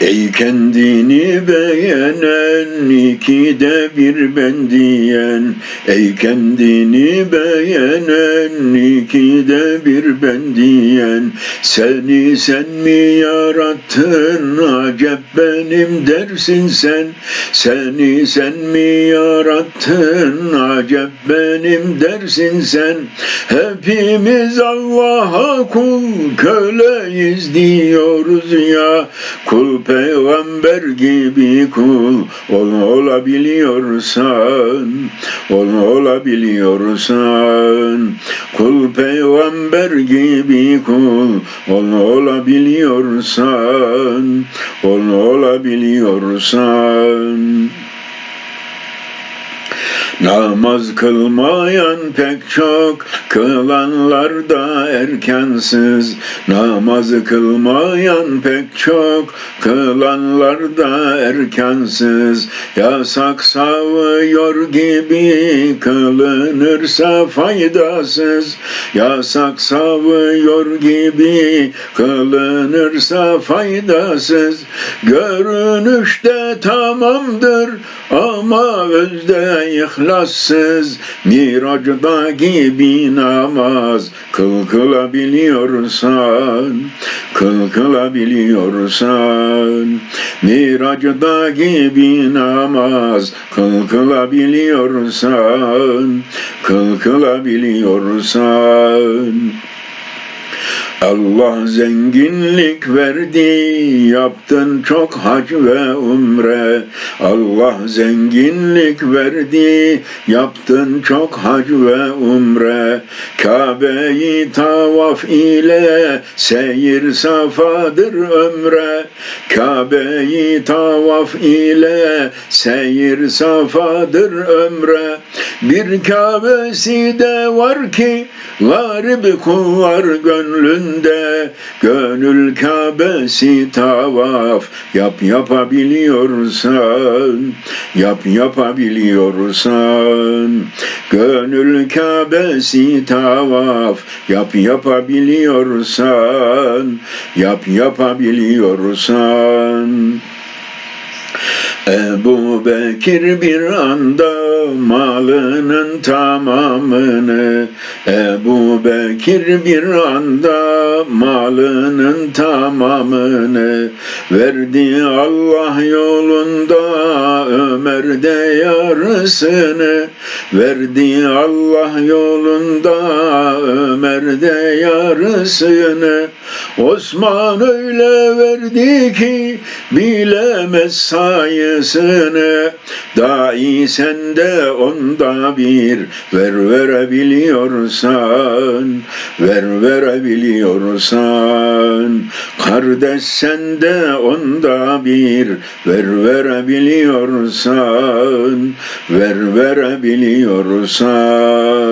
Ey kendini beğenen ikide bir ben diyen. Ey kendini beğenen ikide bir ben diyen. Seni sen mi yarattın acep benim dersin sen? Seni sen mi yarattın acep benim dersin sen? Hepimiz Allah'a kul köleyiz diyoruz ya. Kul peygamber gibi kul ol olabiliyorsan ol olabiliyorsan kul peygamber gibi kul ol olabiliyorsan ol olabiliyorsan Namaz kılmayan pek çok, kılanlar da erkensiz. Namaz kılmayan pek çok, kılanlar da erkensiz. Yasak savuyor gibi kılınırsa faydasız. Yasak savuyor gibi kılınırsa faydasız. Görünüşte tamamdır ama özde ihlassız Miracda gibi namaz. Kıl kılabiliyorsan Kıl kılabiliyorsan Miracda gibi namaz. Kıl kılabiliyorsan Kıl kılabiliyorsan Allah zenginlik verdi, yaptın çok hac ve umre. Allah zenginlik verdi, yaptın çok hac ve umre. Kabe'yi tavaf ile seyir safadır ömre. Kabe'yi tavaf ile seyir safadır ömre. Bir Kabe'si de var ki garip kullar gönlünde Gönül Kabe'si tavaf. Yap yapabiliyorsan Yap yapabiliyorsan. Gönül Kabe'si tavaf. Yap yapabiliyorsan Yap yapabiliyorsan Ebu Bekir bir anda malının tamamını Ebu Bekir bir anda malının tamamını verdi Allah yolunda Ömer de yarısını verdi Allah yolunda Ömer de yarısını. Osman öyle verdi ki bilemez sayısını Dahi sende onda bir ver verebiliyorsan Ver verebiliyorsan. Kardeş sende onda bir ver verebiliyorsan Ver verebiliyorsan